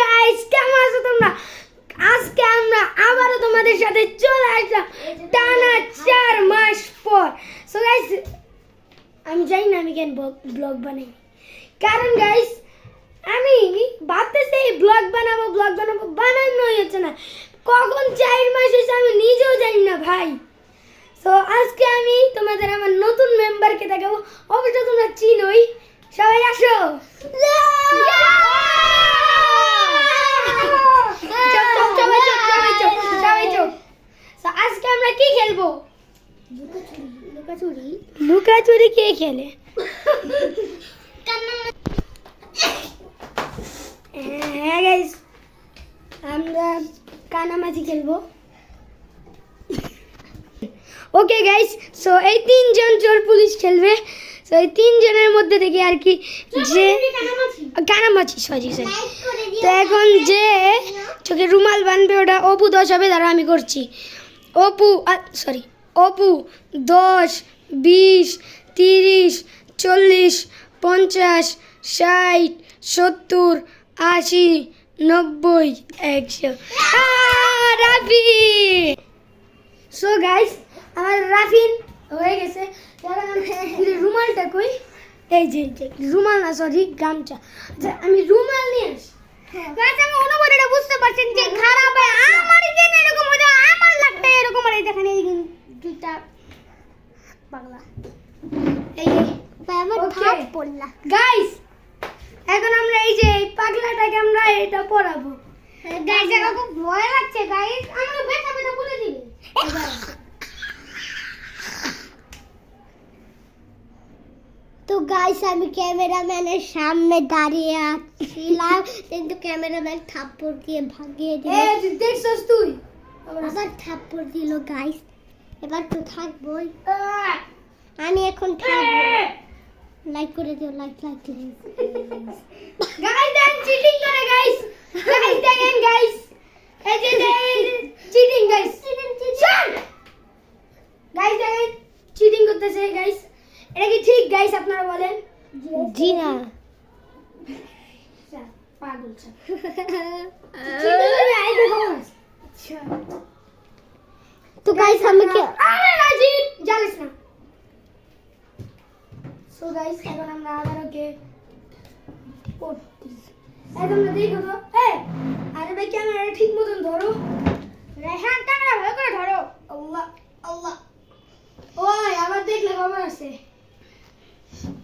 Guys কেমন আছো তোমরা? আজকে আমরা আবারও তোমাদের সাথে চলে আসলাম টানা চার মাস পর। সো গাইস আমি জানি না আমি কেন ব্লগ বানাই কারণ গাইস আমি ভাবতেছি এই ব্লগ বানাবো ব্লগ বানাবো, বানানোই হচ্ছে না। কখন চার মাস এসে আমি নিজেও জানি না ভাই। সো আজকে আমি তোমাদের আমার নতুন মেম্বারকে দেখাবো অবশ্য তোমরা চিনোই সবাই আসো চুপ, চুপ, সবাই চুপ, সবাই চুপ, সবাই চুপ। So, আজকে আমরা কি খেলব লুকাচুরি খেলে হ্যাঁ গাইস আমরা কানামাছি খেলব। ওকে গাইস সো এই তিনজন চোর পুলিশ খেলবে। সো এই তিনজনের মধ্যে থেকে আর কি যে কানামাছি সরি সরি তো এখন যে চোখে রুমাল বানবে ওটা অপু দশ হবে দাঁড়া আমি করছি। অপু সরি অপু দশ বিশ তিরিশ চল্লিশ পঞ্চাশ ষাট সত্তর আশি নব্বই একশো। আহ, রাফি! সো গাইস আমার রাফিন হয়ে গেছে। রুমালটা কই? এই যে এই যে, রুমাল না সরি গামছা। আচ্ছা আমি রুমাল নিয়ে আসি গাইস আমি অনুভূতিটা বুঝতে পারছেন যে খারাপ হয় আমার কেন এরকম হতো আমার লাগবে এরকম আর এই দেখেন এই দুইটা পাগলা এই ভাই আমার Okay. থাপ পড়লা গাইস এখন আমরা এই যে এই পাগলাটাকে আমরা এটা পড়াবো গাইস আমার খুব ভয় লাগছে গাইস আমাকে ব্যথা ব্যথা বলে দিবে তো গাইস আমি ক্যামেরাম্যানের সামনে দাঁড়িয়ে আছিলাম। কিন্তু ক্যামেরাম্যান থাপ্পড় দিয়ে ভাগিয়ে দিল। দেখছস তুই? আবার থাপ্পড় দিল গাইস এবার তো থাকবোই! আমি এখন থাকব। লাইক করে দিও লাইক লাইক গাইস দেখেন চিটিং করে গাইস গাইস দেখেন গাইস এই যে চিটিং গাইস শোন গাইস দেখেন চিটিং করতেছে গাইস এটা গাইস আপনারা বলেন। জি না পাগল আই দেখো তো গাইস আমি কি আরে রাজীব জানিস না। সো গাইস এখন আমরা আবার ওকে এই তোমরা দেখো তো। এই আরে ভাই ক্যামেরাটা ঠিক মতন ধরো। রেহান ক্যামেরা ভালো করে ধরো। আল্লাহ আল্লাহ। ওই আবার দেখলে খবর আছে।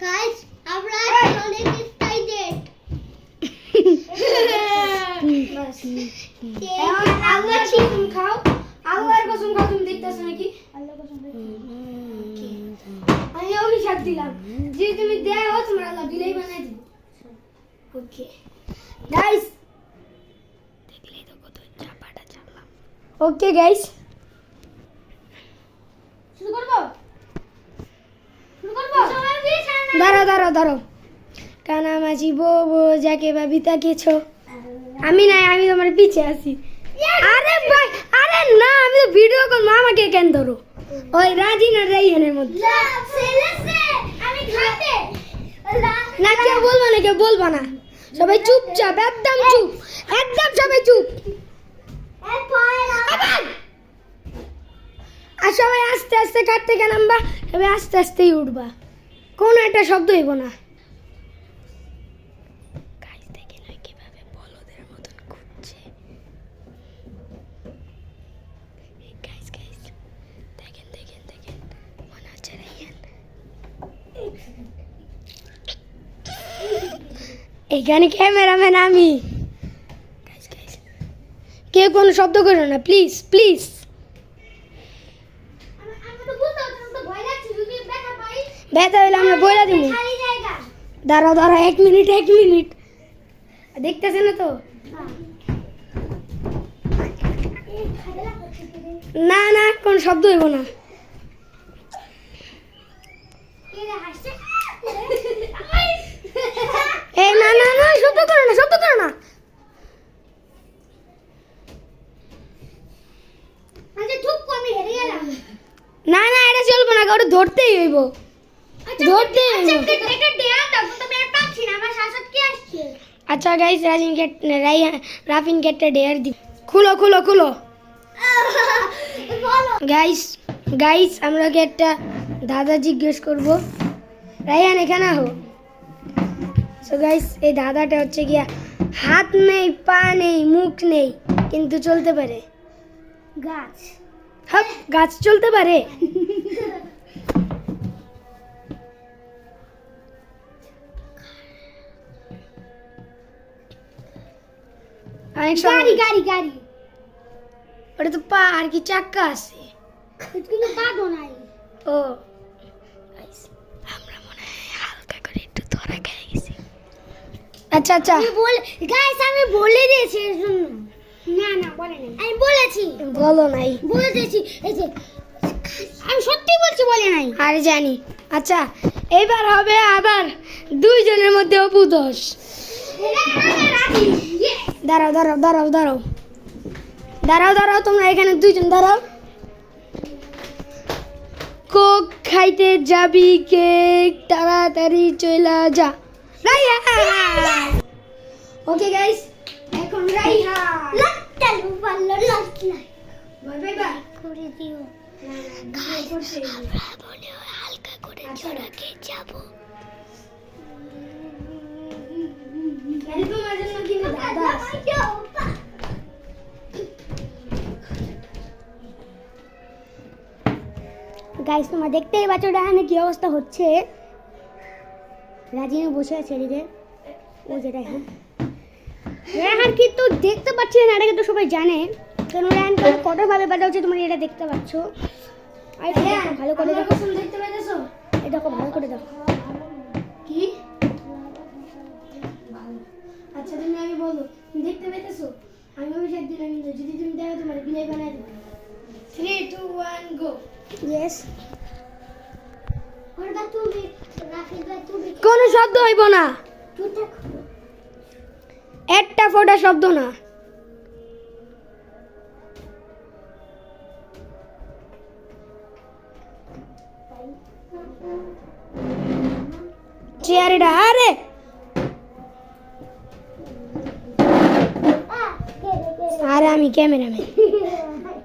গাইস আমরা! অনেক এক্সাইটেড বাস। কসম খাও। আল্লাহর কসম খাও তুমি দেখতেছো নাকি? আমি অভিশাপ দিলাম। যে তুমি দেও তোমার আল্লাহ বিলাই বানাই দিবে। ওকে গাইস দেখলেই তো কত চাপাটা চাপলাম ওকে গাইস শুরু করব? শুরু করব? দাঁড়াও ধরো কানা মাঝি বো বো যাকে ভাবি তাকেছো আমি নাই আমি তোমার পিছে আছি। আরে ভাই আরে না আমি তো ভিডিও কল মামাকে কেন ধরো? ওই রাজি না রাই রাইহানের মধ্যে? আমি খাতে না কেউ বলবা না কেউ বলবা না। সবাই চুপচাপ একদম চুপ একদম সবাই চুপ! আর সবাই আস্তে আস্তে কাটতে থেকে নামবা সবাই আস্তে আস্তেই উঠবা। কোনো একটা শব্দ হইব না। এখানে ক্যামেরাম্যান আমি। কেউ কোনো শব্দ করো না প্লিজ প্লিজ আমি তো বুঝতে পারছি না, তো ভয় লাগছে যদি ব্যথা পাই ব্যথা হইলে আমরা বইলা দিব দাঁড়াও দাঁড়াও এক মিনিট এক মিনিট। দেখতেছে না তো? না না কোন শব্দ হইব না। এই না না না শব্দ করো না শব্দ করো না। আচ্ছা না না এটা চলবো না ওটা ধরতেই হইব। ধরতে। আচ্ছা, আসছে। আচ্ছা গাইস রাজিন রাইহান রাফিন গেটটা ডেয়ার দি খুলো খুলো খুলো। গাইস গাইস আমরা কি একটা দাদা জিজ্ঞেস করব? রাইহান এখানে হো সো গাইস এই দাদাটা হচ্ছে গিয়া হাত নেই পা নেই মুখ নেই কিন্তু চলতে পারে। গাছ। হাপ গাছ চলতে পারে। গাড়ি গাড়ি গাড়ি। ওটা তো পা আর কি চাক্কা আছে? কিন্তু পাবো নাই। ও। আমরা মনে হয় হালকা করে একটু ধরা খেয়ে গেছি। আচ্ছা আচ্ছা। আমি বলে গাইস আমি বলে দিয়েছি এর জন্য। না না বলে নাই। আমি বলেছি। বলো নাই। বলে দিয়েছি এই যে আমি সত্যি বলছি বলে নাই। আর জানি। আচ্ছা এইবার হবে আবার দুইজনের মধ্যে অপু দোষ দাঁড়াও দাঁড়াও দাঁড়াও দাঁড়াও। দাঁড়াও দাঁড়াও তোমরা এখানে দুইজন দাঁড়াও। কোক খাইতে যাবি কেক তাড়াতাড়ি চলা যা। ওকে গাইস এখন রাইহা। লাট্টালু পাল্লো লাট্টা বাই বাই বাই করে দিও আমরা মনে হয় হালকা করে জোড়া খেয়ে যাব। গাইস তোমরা দেখতেই পাচ্ছ ডাহানে কি অবস্থা হচ্ছে? রাজিনে বসে আছে এদিকে। ও যেটা হ্যাঁ রেহান কিন্তু দেখতে পাচ্ছি না এটা কিন্তু সবাই জানে। কারণ রেহান কঠোর ভাবে বাটা হচ্ছে তোমরা এটা দেখতে পাচ্ছ। আর দেখো, ভালো করে দেখো। দেখতে পাইতেছো? এটা দেখো ভালো করে দেখো। কি? আচ্ছা তুমি আমি বলো। তুমি দেখতে পেতেছো আমি অভিশাপ দিলাম কিন্তু যদি তুমি দেখো তোমার বিলাই বানাই দেবো। Three two one go yes কোনো শব্দ হইব না। একটা ফোটা শব্দ না। চেয়ারে আরে আরে আমি ক্যামেরাম্যান।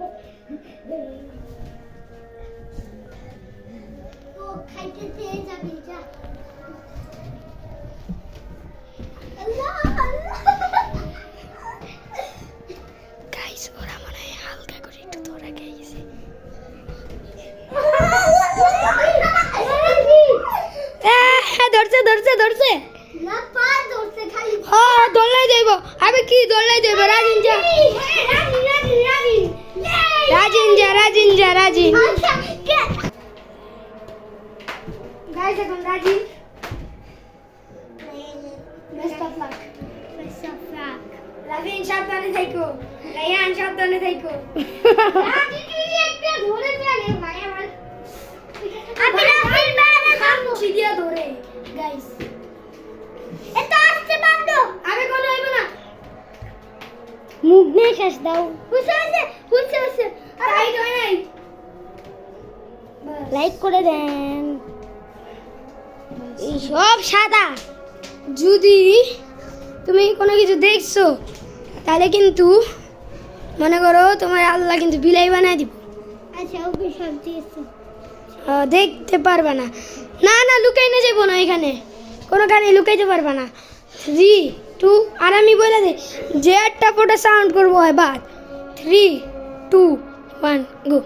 দেব আবে কি দোলাই দেব রাজিন যা শেষ দাও আছে আছে হয় নাই লাইক করে দেন এই সব সাদা যদি তুমি কোনো কিছু দেখছ? তাহলে কিন্তু মনে করো তোমার আল্লাহ কিন্তু বিলাই বানায় দিব। আচ্ছা ওকে সব দিয়েছে। আহ, দেখতে পারবে না। না না লুকাই না যাব না এখানে। কোনো গানে লুকাইতে পারবে না। থ্রি টু, আর আমি বলে দিই, যে একটা ফোটা সাউন্ড করব এবার থ্রি টু ওয়ান গো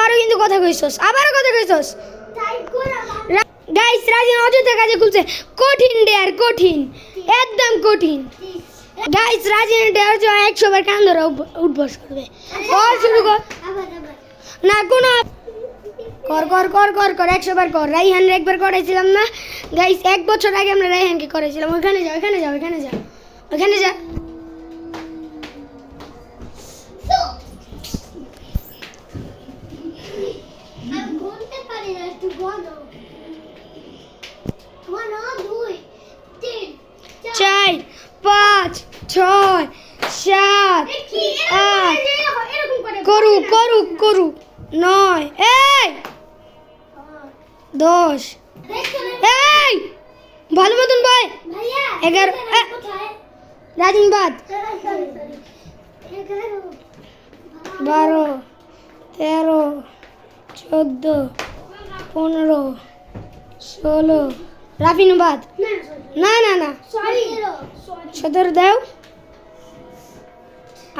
আবারও কিন্তু কথা কইছস, আবারও কথা কইছস। গাইস রাজিন অযোধ্যা কাজে খুলছে। কঠিন ডেয়ার কঠিন, একদম কঠিন। গাইস রাজিন ডেয়ার যে একশো বার কান ধরে উঠ- উঠবস করবে। কর শুরু কর। না, কোনো কর কর কর কর কর, একশো বার কর। রাইহান একবার করাইছিলাম না। গাইস এক বছর আগে আমরা রাইহানকে করেছিলাম ওখানে যাও ওখানে যাও ওখানে যাও। ওখানে যা দশ। এই ভালো মতন ভাই। এগারো এ, রাজিন বারো তেরো চোদ্দ পনেরো ষোলো। রাফিন বাদ। না না না সতেরো দাও।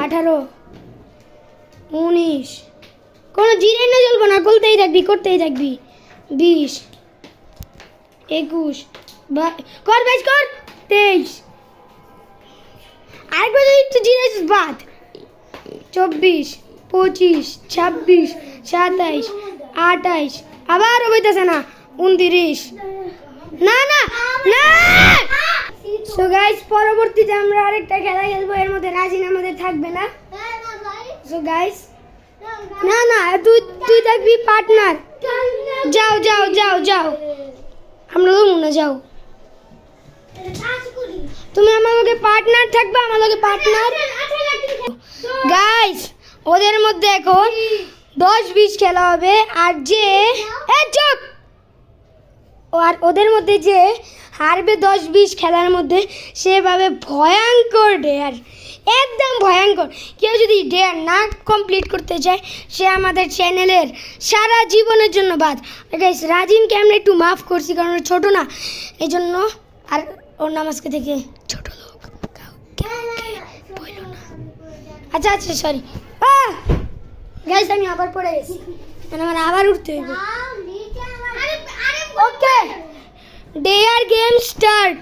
আঠারো উনিশ। কোনো জিরে না চলবো না করতেই থাকবি করতেই থাকবি। বিশ, একুশ কর বাইশ, কর তেইশ। আরেকবার একটু জিরাইস বাদ। চব্বিশ, পঁচিশ, ছাব্বিশ, সাতাইশ, আঠাইশ, আবার হইতেছে না, উনত্রিশ। না না না! সো গাইস পরবর্তীতে আমরা আরেকটা খেলা খেলব, এর মধ্যে রাজিন আমাদের থাকবে না। সো গাইস না না, তুই তুই থাকবি পার্টনার যাও যাও যাও যাও। আমরা তো মনে যাও। তুমি আমার লগে পার্টনার থাকবে, আমার লগে পার্টনার গাইস ওদের মধ্যে এখন দশ বিশ খেলা হবে, আর যে ও, আর ওদের মধ্যে যে হারবে দশ বিশ খেলার মধ্যে সেভাবে ভয়ঙ্কর ডেয়ার একদম ভয়ঙ্কর। কেউ যদি ডেয়ার না কমপ্লিট করতে চায় সে আমাদের চ্যানেলের সারা জীবনের জন্য বাদ। গাইস রাজিনকে আমরা একটু মাফ করছি কারণ ছোটো না। এই জন্য আর ওর নাম আজকে থেকে ছোট লোক বইলো না। আচ্ছা আচ্ছা সরি গাইস আমি আবার পড়ে গেছি। মানে আমার আবার উঠতে হইব। ওকে ডেয়ার গেম স্টার্ট